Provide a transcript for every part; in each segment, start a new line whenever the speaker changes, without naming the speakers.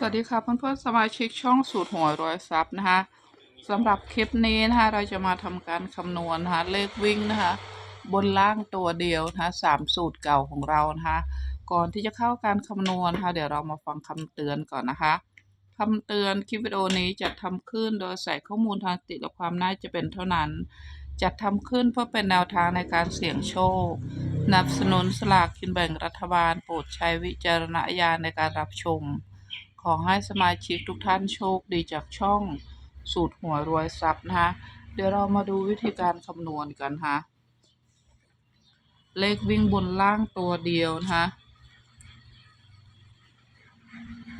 สวัสดีค่ะเพื่อนๆสมาชิกช่องสูตรหวยรอยซับนะคะสำหรับคลิปนี้นะคะเราจะมาทำการคำนวณนะคะเลขวิ่งนะคะบนล่างตัวเดียวนะคะสามสูตรเก่าของเรานะคะก่อนที่จะเข้าการคำนวณนะคะเดี๋ยวเรามาฟังคำเตือนก่อนนะคะคำเตือนคลิปวิดีโอนี้จะทำขึ้นโดยใส่ข้อมูลทางติและความน่าจะเป็นเท่านั้น จัดทำขึ้นเพื่อเป็นแนวทางในการเสี่ยงโชคนับสนุนสลากกินแบ่งรัฐบาลโปรดใช้วิจารณญาณในการรับชม อให้สมาชิกทุกท่านโชคดีจากช่องสูตรหัวรวยทรัพย์นะคะเดี๋ยวเรามาดูวิธีการคำนวณกันนะคะเลขวิ่งบนล่างตัวเดียวนะคะ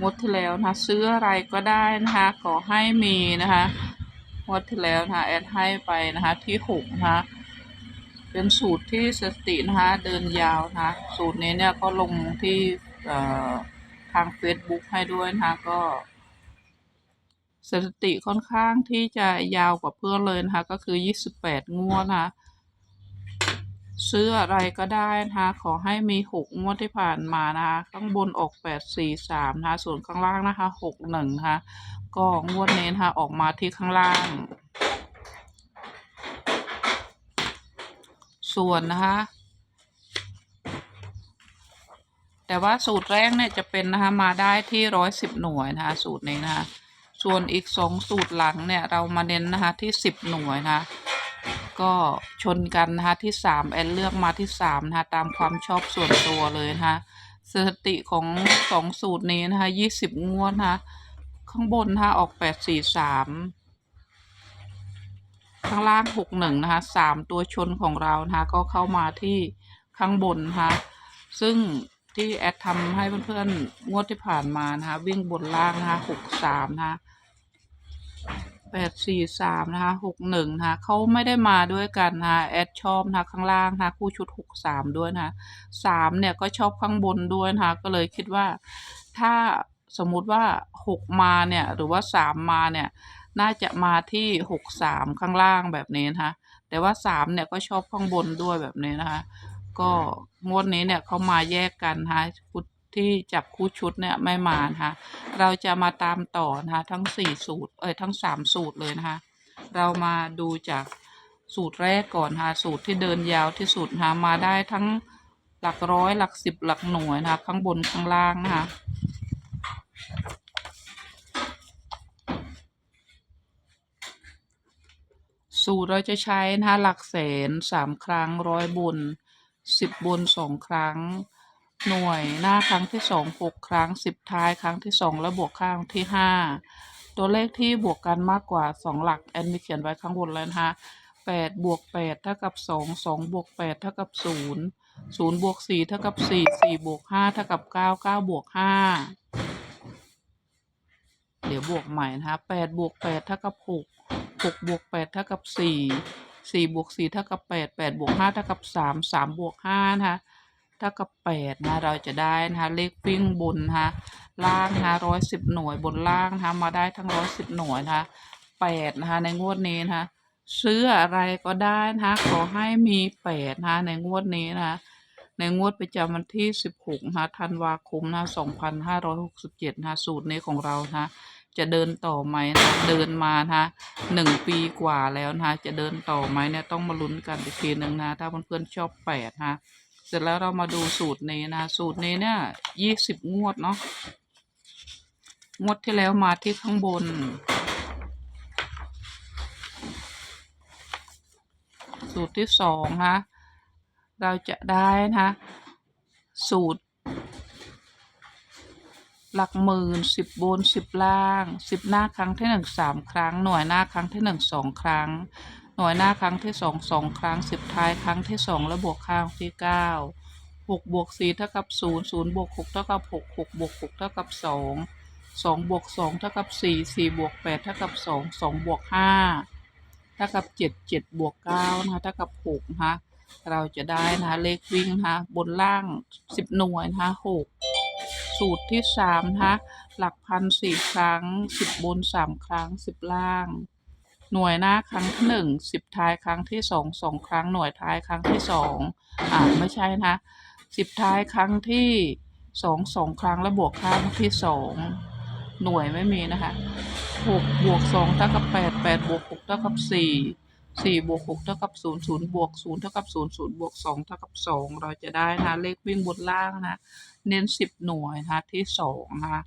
งวดที่แล้วนะคะซื้ออะไรก็ได้นะคะขอให้มีนะคะงวดที่แล้วนะคะแอดให้ไปนะคะที่หกนะคะเป็นสูตรที่สตินะคะเดินยาวนะคะสูตรนี้เนี่ยก็ลงที่เอ่อาง Facebook ให้ด้วยนะคะก็สถิติค่อนข้างที่จะยาวกว่าเพื่อนเลยนะคะ ก็คือ 28 งวดนะคะซื้ออะไรก็ได้นะคะ ขอให้มี 6 งวดที่ผ่านมานะคะ ข้างบนออก 843 นะคะ ส่วนข้างล่างนะคะ 61 นะคะ ก็งวดนี้นะคะออกมาที่ข้างล่าง ส่วนนะคะ แต่ว่าสูตรแรกเนี่ยจะเป็นนะคะมาได้ที่ร้อยสิบหน่วยนะคะสูตรนี้นะคะส่วนอีกสองสูตรหลังเนี่ยเรามาเน้นนะคะที่สิบหน่วยนะคะก็ชนกันนะคะที่สามแอนเลือกมาที่สามนะคะตามความชอบส่วนตัวเลยนะคะสถิติของสองสูตรนี้นะคะยี่สิบงวดนะคะข้างบนนะคะออกแปดสี่สามข้างล่างหกหนึ่งนะคะสามตัวชนของเรานะคะก็เข้ามาที่ข้างบนนะคะซึ่ง ที่แอดทำให้เพื่อนๆ งวดที่ผ่านมานะคะ วิ่งบนล่างนะคะหกสามนะคะแปดสี่สามนะคะหกหนึ่งนะคะเขาไม่ได้มาด้วยกันนะคะแอดชอบนะคะข้างล่างนะคะคู่ชุดหกสามด้วยนะคะสามเนี่ยก็ชอบข้างบนด้วยนะคะก็เลยคิดว่าถ้าสมมุติว่าหกมาเนี่ยหรือว่าสามมาเนี่ยน่าจะมาที่หกสามข้างล่างแบบนี้นะคะแต่ว่าสามเนี่ยก็ชอบข้างบนด้วยแบบนี้นะคะ ก็งวดนี้เนี่ยเขามาแยกกันนะคะชุดที่จับคู่ชุดเนี่ยไม่มานะคะเราจะมาตามต่อนะคะทั้งสี่สูตรเอ้ยทั้งสามสูตรเลยนะคะ เรามาดูจากสูตรแรกก่อนนะคะสูตรที่เดินยาวที่สุดนะคะมาได้ทั้งหลักร้อยหลักสิบหลักหน่วยนะคะข้างบนข้างล่างนะคะสูตรเราจะใช้นะคะหลักแสนสามครั้งร้อยบน สิบบนสองครั้ง หน่วยหน้าครั้งที่สองหกครั้งสิบท้ายครั้งที่สองและบวกข้างที่ห้าตัวเลขที่บวกกันมากกว่าสองหลักแอนมีเขียนไว้ข้างบนแล้วนะคะแปดบวกแปดเท่ากับสองสองบวกแปดเท่ากับศูนย์ศูนย์บวกสี่เท่ากับสี่สี่บวกห้าเท่ากับเก้าเก้าบวกห้าเดี๋ยวบวกใหม่นะคะแปดบวกแปดเท่ากับหกหกบวกแปดเท่ากับสี่ สี่บวกสี่เท่ากับแปดแปดบวกห้าเท่ากับสามสามบวกห้านะคะเท่ากับแปดนะเราจะได้นะคะเลขวิ่งบนนะคะล่างนะคะร้อยสิบหน่วยบนล่างนะคะมาได้ทั้งร้อยสิบหน่วยนะคะแปดนะคะในงวดนี้นะคะซื้ออะไรก็ได้นะคะขอให้มีแปดนะคะในงวดนี้นะคะในงวดประจำวันที่สิบหกนะคะธันวาคมนะสองพันห้าร้อยหกสิบเจ็ดนะ สูตรนี้ของเรานะ จะเดินต่อไหมนะเดินมานะหนึ่งปีกว่าแล้วนะจะเดินต่อไหมเนี่ยต้องมาลุ้นกันอีกทีหนึ่งนะถ้าเพื่อนๆชอบแปดนะเสร็จแล้วเรามาดูสูตรนี้นะสูตรนี้เนี่ยยี่สิบงวดเนาะงวดที่แล้วมาที่ข้างบน สูตรที่สองนะเราจะได้นะ สูตร หลักหมื่นสิบบนสิบล่างสิบหน้าครั้งที่หนึ่งสามครั้ง หน่วยหน้าครั้งที่หนึ่งสองครั้ง หน่วยหน้าครั้งที่สองสองครั้งสิบท้ายครั้งที่สองและบวกข้างที่เก้าหกบวกสี่เท่ากับศูนย์ศูนย์บวกหกเท่ากับหกหกบวกหกเท่ากับสองสองบวกสองเท่ากับสี่สี่บวกแปดเท่ากับสองสองบวกห้าเท่ากับเจ็ดเจ็ดบวกเก้านะคะเท่ากับหกนะคะเราจะได้นะคะเลขวิ่งนะคะบนล่างสิบหน่วยนะคะหก สูตรที่สามนะคะหลักพันสี่ครั้งสิบบนสามครั้งสิบล่าง หน่วยหน้าครั้งที่หนึ่งสิบท้ายครั้งที่สองสองครั้งหน่วยท้ายครั้งที่สองอ่าไม่ใช่นะสิบท้ายครั้งที่สองสองครั้งและบวกข้างที่สองหน่วยไม่มีนะคะหกบวกสองเท่ากับแปดแปดบวกหกเท่ากับสี่ สี่บวกหกเท่ากับศูนย์ศูนย์บวกศูนย์เท่ากับศูนย์ศูนย์บวกสองเท่ากับสองเราจะได้นะเลขวิ่งบนล่างนะคะเน้นสิบหน่วยนะคะที่สองนะคะ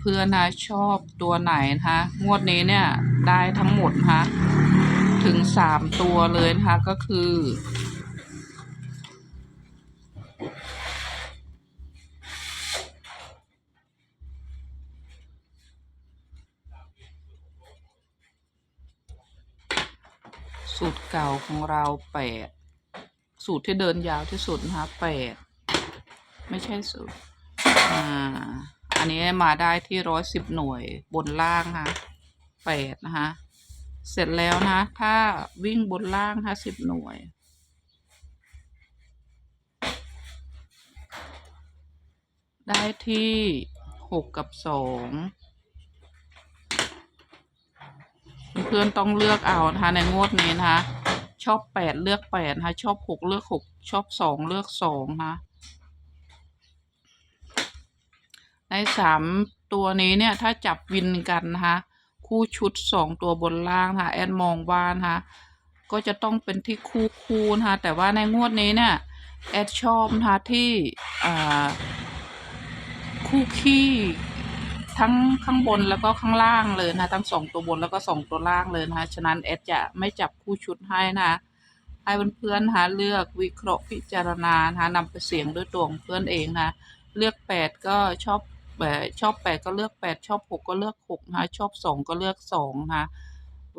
เพื่อนๆนะชอบตัวไหนนะคะงวดนี้เนี่ยได้ทั้งหมดนะคะถึงสามตัวเลยนะคะก็คือ สูตรเก่าของเราแปดสูตรที่เดินยาวที่สุดนะคะแปดไม่ใช่สูตรอ่าอันนี้มาได้ที่ร้อยสิบหน่วยบนล่างนะคะแปดนะคะเสร็จแล้วนะ ถ้าวิ่งบนล่างห้าสิบหน่วย ได้ที่หกกับสอง เพื่อนๆต้องเลือกเอานะคะ ในงวดนี้นะคะ ชอบแปดเลือกแปดนะคะชอบหกเลือกหกชอบสองเลือกสองนะในสามตัวนี้เนี่ยถ้าจับวินกันนะคะคู่ชุดสองตัวบนล่างนะคะแอดมองว่านะคะก็จะต้องเป็นที่คู่คู่นะคะแต่ว่าในงวดนี้เนี่ยแอดชอบนะคะที่คู่ขี้ ทั้งข้างบนแล้วก็ข้างล่างเลยนะทั้งสองตัวบนแล้วก็สองตัวล่างเลยนะคะฉะนั้นแอดจะไม่จับคู่ชุดให้นะให้เพื่อนๆนะคะเลือกวิเคราะห์พิจารณานะคะนำไปเสี่ยงด้วยตัวของเพื่อนเองนะเลือกแปดก็ชอบแปดชอบแปดก็เลือกแปดชอบหกก็เลือกหกนะคะชอบสองก็เลือกสองนะคะ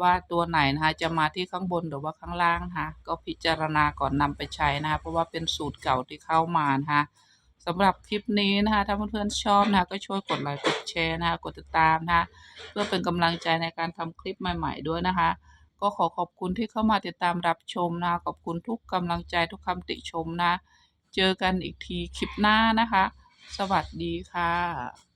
ว่าตัวไหนนะคะจะมาที่ข้างบนหรือว่าข้างล่างนะคะก็พิจารณาก่อนนำไปใช้นะคะเพราะว่าเป็นสูตรเก่าที่เข้ามานะคะ สำหรับคลิปนี้นะคะ ถ้าเพื่อนๆชอบนะคะก็ช่วยกดไลค์กดแชร์นะคะกดติดตามนะคะเพื่อเป็นกำลังใจในการทำคลิปใหม่ๆด้วยนะคะ ก็ขอขอบคุณที่เข้ามาติดตามรับชมนะคะขอบคุณทุกกำลังใจทุกคำติชมนะ เจอกันอีกทีคลิปหน้านะคะ สวัสดีค่ะ